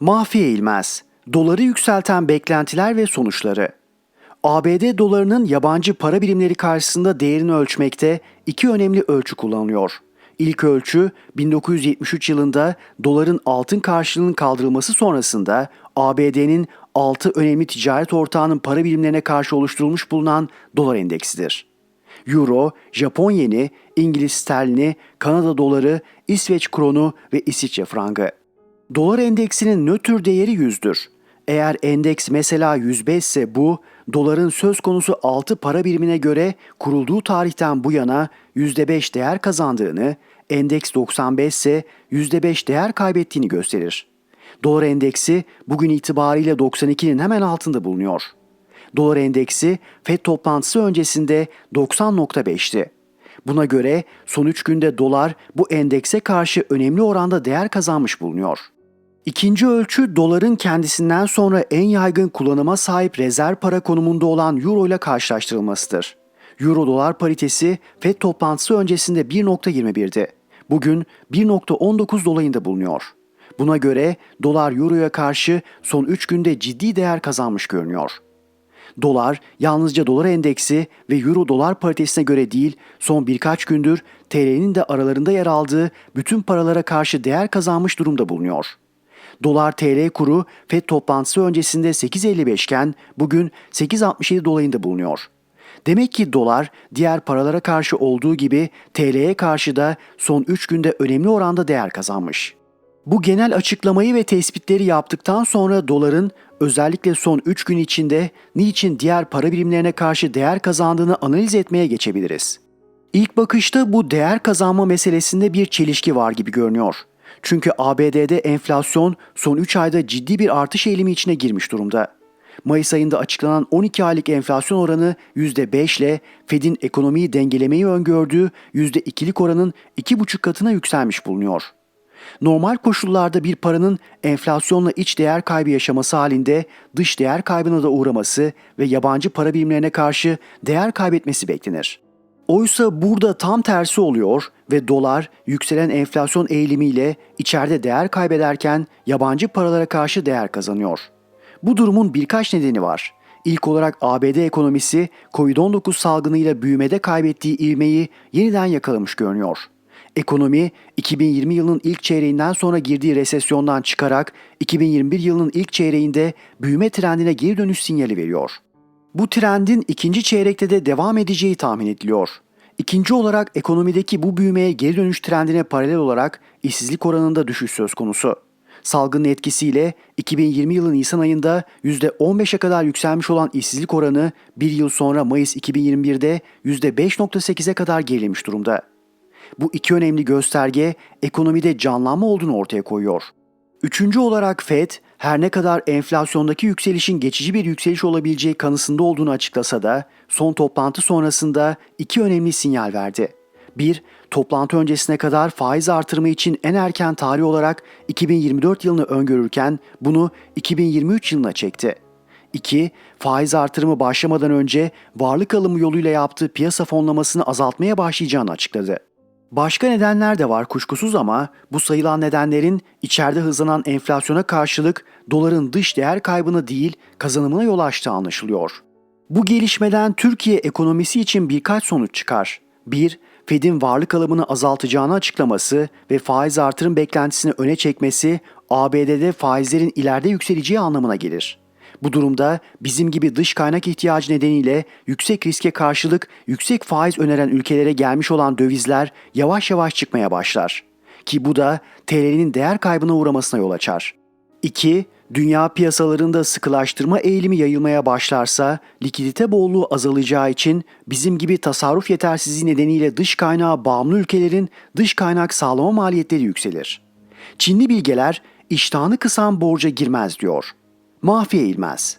Mahfi eğilmez. Doları yükselten beklentiler ve sonuçları. ABD dolarının yabancı para birimleri karşısında değerini ölçmekte iki önemli ölçü kullanılıyor. İlk ölçü 1973 yılında doların altın karşılığının kaldırılması sonrasında ABD'nin 6 önemli ticaret ortağının para birimlerine karşı oluşturulmuş bulunan dolar endeksidir. Euro, Japon yeni, İngiliz sterlini, Kanada doları, İsveç kronu ve İsviçre frangı. Dolar endeksinin nötr değeri 100'dür. Eğer endeks mesela 105 ise bu, doların söz konusu 6 para birimine göre kurulduğu tarihten bu yana %5 değer kazandığını, endeks 95 ise %5 değer kaybettiğini gösterir. Dolar endeksi bugün itibariyle 92'nin hemen altında bulunuyor. Dolar endeksi FED toplantısı öncesinde 90.5'ti. Buna göre son 3 günde dolar bu endekse karşı önemli oranda değer kazanmış bulunuyor. İkinci ölçü doların kendisinden sonra en yaygın kullanıma sahip rezerv para konumunda olan euro ile karşılaştırılmasıdır. Euro dolar paritesi FED toplantısı öncesinde 1.21'di. Bugün 1.19 dolayında bulunuyor. Buna göre dolar euroya karşı son 3 günde ciddi değer kazanmış görünüyor. Dolar yalnızca dolar endeksi ve euro dolar paritesine göre değil son birkaç gündür TL'nin de aralarında yer aldığı bütün paralara karşı değer kazanmış durumda bulunuyor. Dolar TL kuru FED toplantısı öncesinde 8.55 iken bugün 8.67 dolayında bulunuyor. Demek ki dolar diğer paralara karşı olduğu gibi TL'ye karşı da son 3 günde önemli oranda değer kazanmış. Bu genel açıklamayı ve tespitleri yaptıktan sonra doların özellikle son 3 gün içinde niçin diğer para birimlerine karşı değer kazandığını analiz etmeye geçebiliriz. İlk bakışta bu değer kazanma meselesinde bir çelişki var gibi görünüyor. Çünkü ABD'de enflasyon son 3 ayda ciddi bir artış eğilimi içine girmiş durumda. Mayıs ayında açıklanan 12 aylık enflasyon oranı %5 ile Fed'in ekonomiyi dengelemeyi öngördüğü %2'lik oranın 2,5 katına yükselmiş bulunuyor. Normal koşullarda bir paranın enflasyonla iç değer kaybı yaşaması halinde dış değer kaybına da uğraması ve yabancı para birimlerine karşı değer kaybetmesi beklenir. Oysa burada tam tersi oluyor ve dolar yükselen enflasyon eğilimiyle içeride değer kaybederken yabancı paralara karşı değer kazanıyor. Bu durumun birkaç nedeni var. İlk olarak ABD ekonomisi Covid-19 salgınıyla büyümede kaybettiği ivmeyi yeniden yakalamış görünüyor. Ekonomi 2020 yılının ilk çeyreğinden sonra girdiği resesyondan çıkarak 2021 yılının ilk çeyreğinde büyüme trendine geri dönüş sinyali veriyor. Bu trendin ikinci çeyrekte de devam edeceği tahmin ediliyor. İkinci olarak ekonomideki bu büyümeye geri dönüş trendine paralel olarak işsizlik oranında düşüş söz konusu. Salgının etkisiyle 2020 yılı Nisan ayında %15'e kadar yükselmiş olan işsizlik oranı bir yıl sonra Mayıs 2021'de %5.8'e kadar gerilemiş durumda. Bu iki önemli gösterge ekonomide canlanma olduğunu ortaya koyuyor. Üçüncü olarak FED her ne kadar enflasyondaki yükselişin geçici bir yükseliş olabileceği kanısında olduğunu açıklasa da son toplantı sonrasında iki önemli sinyal verdi. Bir, toplantı öncesine kadar faiz artırımı için en erken tarih olarak 2024 yılını öngörürken bunu 2023 yılına çekti. 2. Faiz artırımı başlamadan önce varlık alımı yoluyla yaptığı piyasa fonlamasını azaltmaya başlayacağını açıkladı. Başka nedenler de var kuşkusuz ama bu sayılan nedenlerin içeride hızlanan enflasyona karşılık doların dış değer kaybını değil kazanımına yol açtığı anlaşılıyor. Bu gelişmeden Türkiye ekonomisi için birkaç sonuç çıkar. 1. Fed'in varlık alımını azaltacağını açıklaması ve faiz artırım beklentisini öne çekmesi ABD'de faizlerin ileride yükseleceği anlamına gelir. Bu durumda bizim gibi dış kaynak ihtiyacı nedeniyle yüksek riske karşılık yüksek faiz öneren ülkelere gelmiş olan dövizler yavaş yavaş çıkmaya başlar. Ki bu da TL'nin değer kaybına uğramasına yol açar. 2. Dünya piyasalarında sıkılaştırma eğilimi yayılmaya başlarsa likidite bolluğu azalacağı için bizim gibi tasarruf yetersizliği nedeniyle dış kaynağa bağımlı ülkelerin dış kaynak sağlama maliyetleri yükselir. Çinli bilgeler iştahını kısan borca girmez diyor. Mahfi eğilmez.